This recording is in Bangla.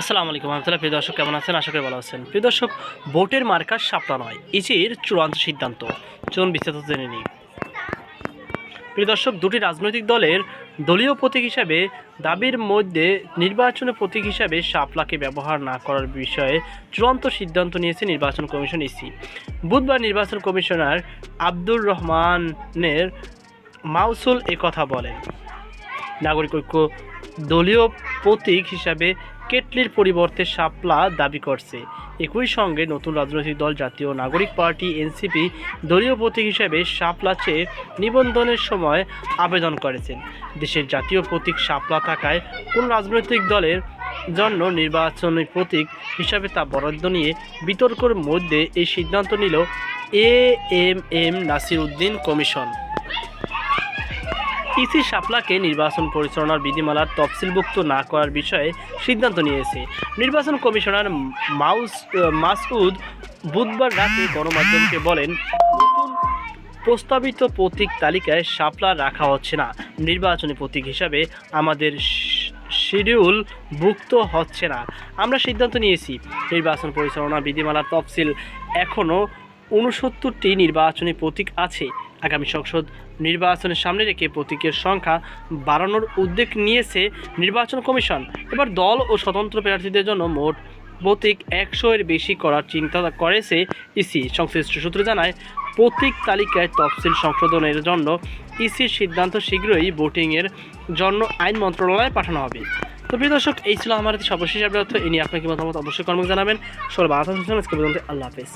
আসসালামু আলাইকুম রহমতুল্লাহ। প্রিয় দর্শক, কেমন আছেন? আশা করি ভালো আছেন। প্রিয় দর্শক, ভোটের মার্কার সাপলা নয় ইসির চূড়ান্ত সিদ্ধান্ত। চলুন বিস্তারিত জেনে নিই। প্রিয় দর্শক, দুটি রাজনৈতিক দলের দলীয় প্রতীক হিসাবে দাবির মধ্যে নির্বাচনের প্রতীক হিসাবে শাপলাকে ব্যবহার না করার বিষয়ে চূড়ান্ত সিদ্ধান্ত নিয়েছে নির্বাচন কমিশন ইসি। বুধবার নির্বাচন কমিশনার আব্দুর রহমানের মাউসুল কথা বলেন। নাগরিক ঐক্য দলীয় প্রতীক হিসাবে কেটলির পরিবর্তে শাপলা দাবি করছে। একই সঙ্গে নতুন রাজনৈতিক দল, জাতীয় নাগরিক পার্টি, এনসিপি দলীয় প্রতীক হিসেবে শাপলা চেয়ে নিবন্ধনের সময় আবেদন করেছেন। দেশের জাতীয় প্রতীক শাপলা থাকায় কোন রাজনৈতিক দলের জন্য নির্বাচনী প্রতীক হিসাবে তা বরাদ্দ নিয়ে বিতর্কের মধ্যে এই সিদ্ধান্ত নিল A M M Nasir Uddin commission. EC শাপলাকে নির্বাচন পরিচালনার বিধিমালার তফসিলভুক্ত না করার বিষয়ে সিদ্ধান্ত নিয়েছে। নির্বাচন কমিশনার মাউস মাসউদ বুধবার রাতে গণমাধ্যমকে বলেন প্রস্তাবিত প্রতীক তালিকায় শাপলা রাখা হচ্ছে না। নির্বাচনী প্রতীক হিসাবে আমাদের শিডিউল ভুক্ত হচ্ছে না। আমরা সিদ্ধান্ত নিয়েছি। নির্বাচন পরিচালনা বিধিমালার তফসিল এখনও উনসত্তরটি নির্বাচনী প্রতীক আছে। আগামী সংসদ নির্বাচনের সামনে রেখে প্রতীকের সংখ্যা বাড়ানোর উদ্যোগ নিয়েছে নির্বাচন কমিশন। এবার দল ও স্বতন্ত্র প্রার্থীদের জন্য মোট প্রতীক একশো এর বেশি করার চিন্তা করেছে ইসি। সংশ্লিষ্ট সূত্র জানায়, প্রতীক তালিকায় তফসিল সংশোধনের জন্য ইসির সিদ্ধান্ত শীঘ্রই ভোটিংয়ের জন্য আইন মন্ত্রণালয়ে পাঠানো হবে। তো প্রিয় দর্শক, এই ছিল আমার সর্বশেষ আপডেট এ নিয়ে আপনাকে মতামত অবশ্যই কর্ম জানাবেন। বাধা আল্লাহ হাফেজ।